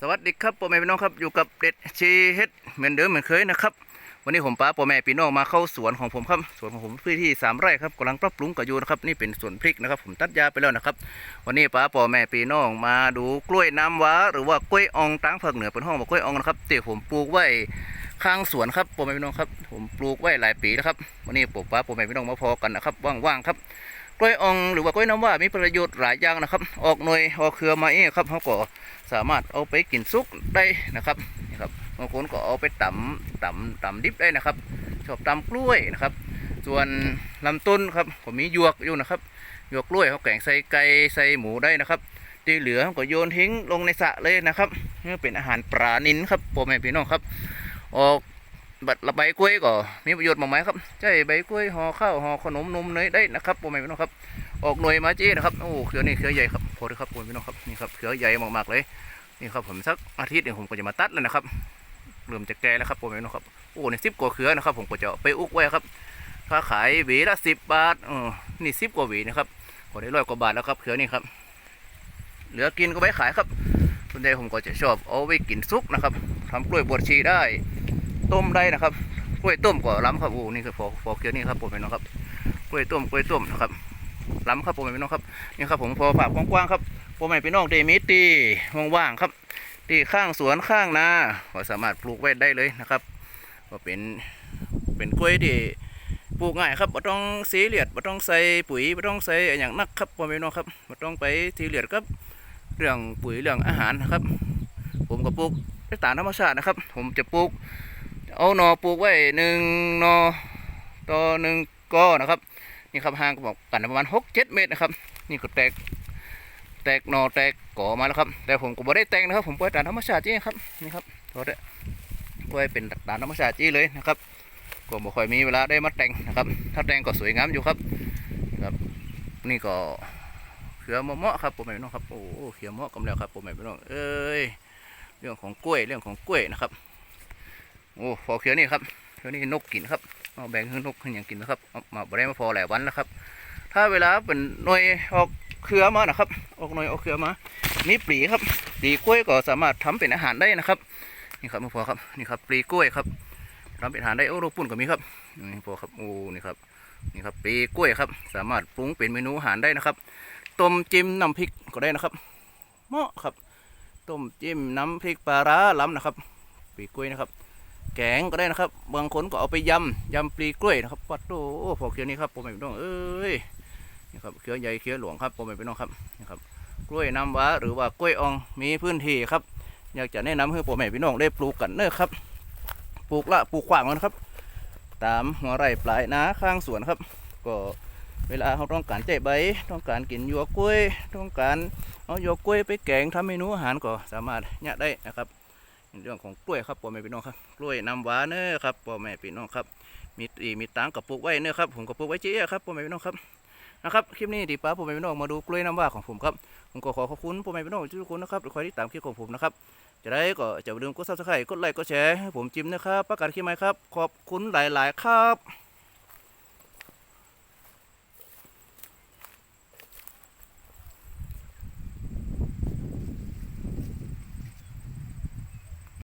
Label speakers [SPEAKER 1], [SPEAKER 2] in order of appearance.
[SPEAKER 1] สวัสดีครับพ่อแม่พี่น้องครับอยู่กับเด็ดชีเฮ็ดเหมือนเดิมเหมือนเคยนะครับวันนี้ผมป้าพ่อแม่พี่น้องมาเข้าสวนของผมครับสวนของผมพื้นที่สามไร่ครับกำลังปรับปรุงกับอยู่นะครับนี่เป็นสวนพริกนะครับ ผมตัดหญ้าไปแล้วนะครับ วันนี้ป้าพ่อแม่พี่น้องมาดูกล้วยน้ำว้า หรือว่ากล้วยอองตั้งภาคเหนือเป็นห้องบอกกล้วยอองนะครับเตี่ผมปลูกไว้ข้างสวนครับพ่อแม่พี่น้องครับ ผมปลูกไว้หลายปีแล้วครับวันนี้ผมป้าพ่อแม่พี่น้องมาพอกันนะครับว่างๆครับ กล้วยอ่องหรือว่ากล้วยน้ำว้ามีประโยชน์หลายอย่างนะครับ ออกหน่วยออกเครือมาเองครับเขาก็สามารถเอาไปกินซุกได้นะครับนี่ครับบางคนก็เอาไปตำตำตำดิบได้นะครับ ชอบตำกล้วยนะครับ ส่วนลำต้นครับผมมีหยวกอยู่นะครับหยวกกล้วยเขาแกงใส่ไก่ใส่หมูได้นะครับที่เหลือเขาก็โยนทิ้งลงในสระเลยนะครับนี่เป็นอาหารปลานินครับพ่อแม่พี่น้องครับ ออก บัดละใบกล้วยก็มีประโยชน์มากมายครับใช่ใบกล้วยห่อข้าวห่อขนมนมเนยได้นะครับพ่อแม่พี่น้องครับ ออกหน่วยมาจี้นะครับโอ้เครือนี่เครือใหญ่ครับพอเลยครับพ่อแม่พี่น้องครับนี่ครับเครือใหญ่มากๆเลยนี่ครับผมสักอาทิตย์เดี๋ยวผมก็จะมาตัดแล้วนะครับเริ่มจะแก่แล้วครับพ่อแม่พี่น้องครับโอ้นี่สิบกว่าเครือนะครับ ผมก็จะไปอุกไว้ครับค่าขายหวีละสิบบาทเออนี่สิบกว่าหวีนะครับก็ได้ร้อยกว่าบาทแล้วครับเครือนี่ครับ เหลือกินก็ไปขายครับส่วนใหญ่ผมก็จะชอบเอาไว้กินซุปนะครับทำกล้วยบวชชีได้ ต้มได้นะครับกล้วยต้มก็ล้ำครับโอ้นี่คือพอพอเกียวนี่ครับผมพี่น้องครับกล้วยต้มกล้วยต้มนะครับล้ำครับผมพี่น้องครับนี่ครับผมพอฝากกว้างๆครับผมพี่น้องเดมิตีว่างๆครับที่ข้างสวนข้างนาก็สามารถปลูกไว้ได้เลยนะครับ ก็เป็นเป็นกล้วยที่ปลูกง่ายครับไม่ต้องสีเหลียดไม่ต้องใส่ปุ๋ยไม่ต้องใส่อย่างนักครับผมพี่น้องครับไม่ต้องไปสีเหลียดครับ เรื่องปุ๋ยเรื่องอาหารนะครับ ผมก็ปลูกด้วยตามธรรมชาตินะครับ ผมจะปลูก เอาหนอปลูกไว้หนึ่งหนอต่อหนึ่งกอนะครับ นี่ครับห่างบอกกันประมาณหกเจ็ดเมตรนะครับ นี่ก็แตก แตกหนอแตกก่อมาแล้วครับ แต่ผมก็บ่ได้แต่งนะครับ ผมปล่อยตามธรรมชาติจริงครับนี่ครับตัวเด้ปล่อยเป็นตามธรรมชาติจริงเลยนะครับก็บ่ค่อยมีเวลาได้มาแต่งนะครับ ถ้าแต่งก็สวยงามอยู่ครับครับ นี่ก็เขือมะเมาะครับผมไม่น้องครับโอ้เขือมะเมาะกำแล้วครับผมไม่น้องเอ้ยเรื่องของกล้วยเรื่องของกล้วยนะครับ โอ้พอเขียวนี่ครับเขียวนี่นกกินครับเอาแบ่งให้นกให้อย่างกินนะครับเอามาบ่ได้มาพอหลายวันแล้วครับ ถ้าเวลาเป็นหน่วยออกเครือมานะครับ ออกหน่วยออกเครือมามีปลีครับปลีกล้วยก็สามารถทำเป็นอาหารได้นะครับ นี่ครับมาพอครับนี่ครับปลีกล้วยครับทำเป็นอาหารได้โอ้โรปุ่นก็มีครับนี่พอครับโอ้นี่ครับนี่ครับปลีกล้วยครับ สามารถปรุงเป็นเมนูอาหารได้นะครับ ต้มจิ้มน้ำพริกก็ได้นะครับเหมาะครับ ต้มจิ้มน้ำพริกปลาร้าล้ำนะครับปลีกล้วยนะครับ แกงก็ได้นะครับ บางคนก็เอาไปยำยำปลีกล้วยนะครับปัดโตพอเขียวนี้ครับผมไม่ต้องเอ้ยนี่ครับเขียวใหญ่เขียวหลวงครับผมไม่ต้องครับนี่ครับ กล้วยน้ำว้าหรือว่ากล้วยอองมีพื้นที่ครับ อยากจะแนะนำให้พ่อแม่พี่น้องได้ปลูกกันเนอะครับ ปลูกละปลูกขวางมันครับ ตามหัวไร่ปลายนาข้างสวนครับ ก็เวลาเขาต้องการใจใบ ต้องการกินหยวกล้วย ต้องการเอาหยวกล้วยไปแกงทำเมนูอาหารก็สามารถเนี่ยได้นะครับ เรื่องของกล้วยครับพ่อแม่พี่น้องครับกล้วยน้ำหวานเนอครับพ่อแม่พี่น้องครับ มีตีมีตังกับปลูกไว้เนอครับผมก็ปลูกไว้เจ๊ครับพ่อแม่พี่น้องครับนะครับคลิปนี้ดีป้าพ่อแม่พี่น้องมาดูกล้วยน้ำหวานของผมครับผมก็ขอขอบคุณพ่อแม่พี่น้องทุกคนนะครับที่คอยติดตามคลิปของผมนะครับจะได้ก็จะอย่าลืมกดซับสไครต์กดไลค์กดแชร์ให้ผมจิ้มนะครับประกาศคลิปใหม่ครับขอบคุณหลาย ๆ ครับ